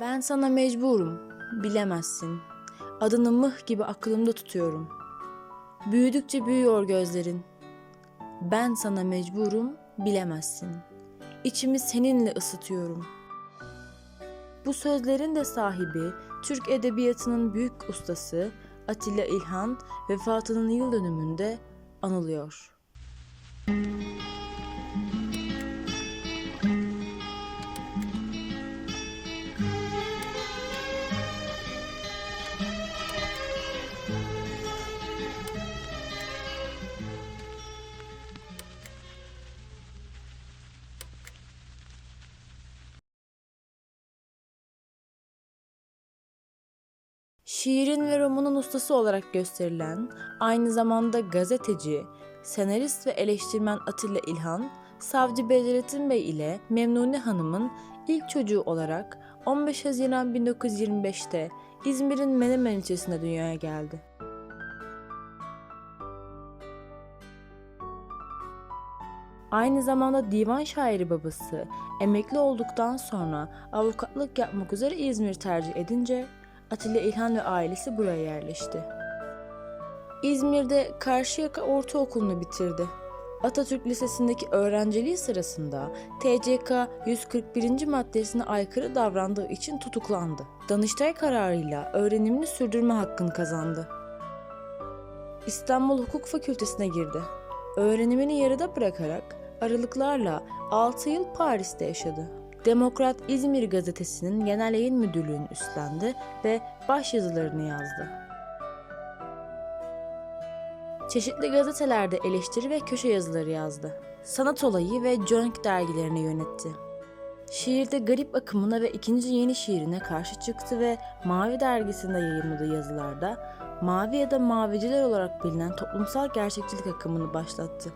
Ben sana mecburum, bilemezsin. Adını mıh gibi aklımda tutuyorum. Büyüdükçe büyüyor gözlerin. Ben sana mecburum, bilemezsin. İçimi seninle ısıtıyorum. Bu sözlerin de sahibi, Türk edebiyatının büyük ustası Atilla İlhan vefatının yıl dönümünde anılıyor. Şiirin ve romanın ustası olarak gösterilen, aynı zamanda gazeteci, senarist ve eleştirmen Atilla İlhan, Savcı Bedrettin Bey ile Memnune Hanım'ın ilk çocuğu olarak 15 Haziran 1925'te İzmir'in Menemen ilçesinde dünyaya geldi. Aynı zamanda divan şairi babası emekli olduktan sonra avukatlık yapmak üzere İzmir tercih edince Atilla İlhan ve ailesi buraya yerleşti. İzmir'de Karşıyaka Ortaokulu'nu bitirdi. Atatürk Lisesi'ndeki öğrenciliği sırasında TCK 141. maddesine aykırı davrandığı için tutuklandı. Danıştay kararıyla öğrenimini sürdürme hakkını kazandı. İstanbul Hukuk Fakültesine girdi. Öğrenimini yarıda bırakarak aralıklarla 6 yıl Paris'te yaşadı. Demokrat İzmir gazetesinin genel yayın müdürlüğünü üstlendi ve başyazılarını yazdı. Çeşitli gazetelerde eleştiri ve köşe yazıları yazdı. Sanat Olayı ve Jönk dergilerini yönetti. Şiirde garip akımına ve ikinci yeni şiirine karşı çıktı ve Mavi dergisinde yayınladığı yazılarda Mavi ya da Maviciler olarak bilinen toplumsal gerçekçilik akımını başlattı.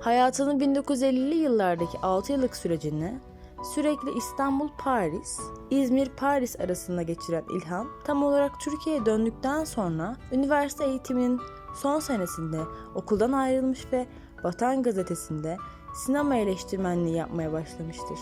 Hayatının 1950'li yıllardaki 6 yıllık sürecini sürekli İstanbul-Paris, İzmir-Paris arasında geçiren İlhan, tam olarak Türkiye'ye döndükten sonra üniversite eğitiminin son senesinde okuldan ayrılmış ve Vatan Gazetesi'nde sinema eleştirmenliği yapmaya başlamıştır.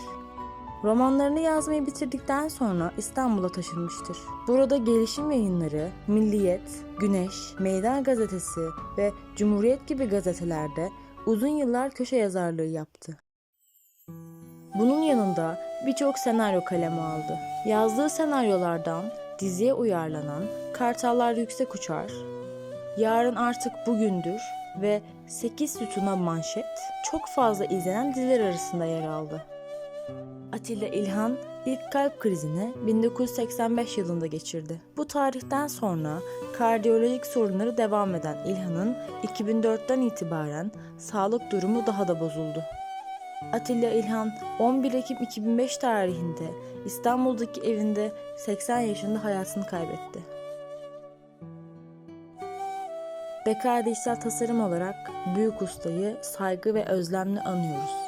Romanlarını yazmayı bitirdikten sonra İstanbul'a taşınmıştır. Burada gelişim yayınları, Milliyet, Güneş, Meydan Gazetesi ve Cumhuriyet gibi gazetelerde uzun yıllar köşe yazarlığı yaptı. Bunun yanında birçok senaryo kaleme aldı. Yazdığı senaryolardan diziye uyarlanan Kartallar Yüksek Uçar, Yarın Artık Bugündür ve 8 Sütuna Manşet çok fazla izlenen diziler arasında yer aldı. Atilla İlhan ilk kalp krizini 1985 yılında geçirdi. Bu tarihten sonra kardiyolojik sorunları devam eden İlhan'ın 2004'ten itibaren sağlık durumu daha da bozuldu. Atilla İlhan 11 Ekim 2005 tarihinde İstanbul'daki evinde 80 yaşında hayatını kaybetti. Bekar Dijital Tasarım olarak büyük ustayı saygı ve özlemle anıyoruz.